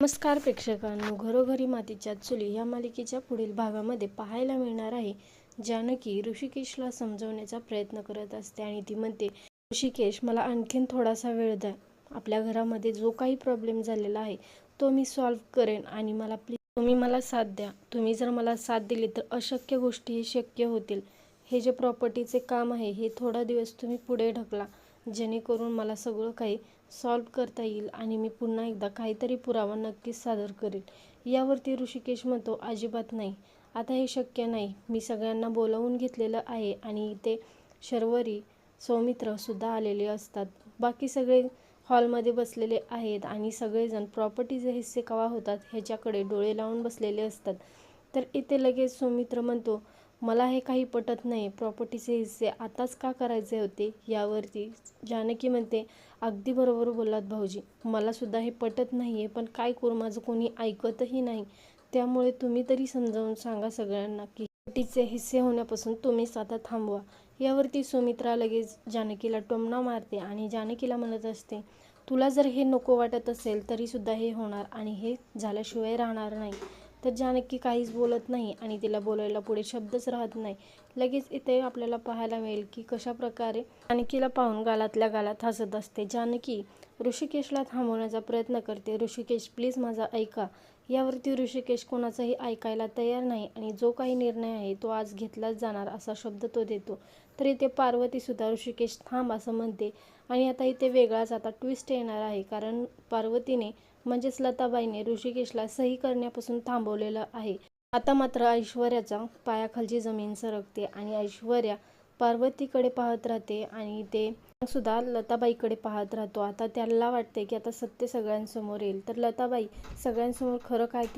नमस्कार प्रेक्षकांनो घरोघरी मातीच्या चुली या मालिकेच्या पुढील भागामध्ये पाहायला मिळणार आहे जानकी ऋषिकेशला समजवण्याचा प्रयत्न करत असते आणि ती म्हणते ऋषिकेश मला आणखीन थोडासा वेळ द्या. आपल्या घरामध्ये जो काही प्रॉब्लेम झालेला आहे तो मी सॉल्व्ह करेन आणि मला प्लीज तुम्ही मला साथ द्या. तुम्ही जर मला साथ दिली तर अशक्य गोष्टी शक्य होतील. हे जे प्रॉपर्टीचे काम आहे हे थोडा दिवस तुम्ही पुढे ढकला. जेणेकरून मला सगळं काही सॉल्व करता येईल आणि मी पुन्हा एकदा काहीतरी पुरावा नक्कीच सादर करेल. यावरती ऋषिकेश म्हणतो अजिबात नाही. आता हे शक्य नाही. मी सगळ्यांना बोलावून घेतलेलं आहे आणि इथे शर्वरी सौमित्रसुद्धा आलेले असतात. बाकी सगळे हॉलमध्ये बसलेले आहेत आणि सगळेजण प्रॉपर्टीचे हिस्से कवा होतात. ह्याच्याकडे डोळे लावून बसलेले असतात. तर इथे लगेच सौमित्र म्हणतो मला हे काही पटत नाही. प्रॉपर्टीचे हिस्से आताच का करायचे होते यावरती? जानकी म्हणते अगदी बरोबर बोललात भाऊजी. मला सुद्धा हे पटत नाही आहे पण काय करू? माझं कोणी ऐकतही नाही. त्यामुळे तुम्ही तरी समजावून सांगा सगळ्यांना की प्रॉपर्टीचे हिस्से होण्यापासून तुम्हीच आता थांबवा. यावरती सुमित्रा लगेच जानकीला टोमणा मारते आणि जानकीला म्हणत असते तुला जर हे नको वाटत असेल तरीसुद्धा हे होणार आणि हे झाल्याशिवाय राहणार नाही. तर जानकी काहीच बोलत नाही आणि तिला बोलायला पुढे शब्दच राहत नाही. लगेच इथे आपल्याला पाहायला मिळेल की कशा प्रकारे जानकीला पाहून गालातल्या गालात हसत असते. जानकी ऋषिकेशला थांबवण्याचा प्रयत्न करते. ऋषिकेश प्लीज माझा ऐका. यावरती ऋषिकेश कोणाचाही ऐकायला तयार नाही आणि जो काही निर्णय आहे तो आज घेतलाच जाणार असा शब्द तो देतो. तर इथे पार्वतीसुद्धा ऋषिकेश थांब असं म्हणते. आणि आता इथे वेगळाच आता ट्विस्ट येणार आहे. कारण पार्वतीने म्हणजेच लताबाईने ऋषिकेशला सही करण्यापासून थांबवलेलं आहे. आता मात्र ऐश्वर्याचा पायाखालची जमीन सरकते आणि ऐश्वर्या पार्वतीकडे पाहत राहते आणि ते सुद्धा लताबाईकडे पाहत राहतो. आता त्याला वाटते की आता सत्य सगळ्यांसमोर येईल. तर लताबाई सगळ्यांसमोर खरं काय ते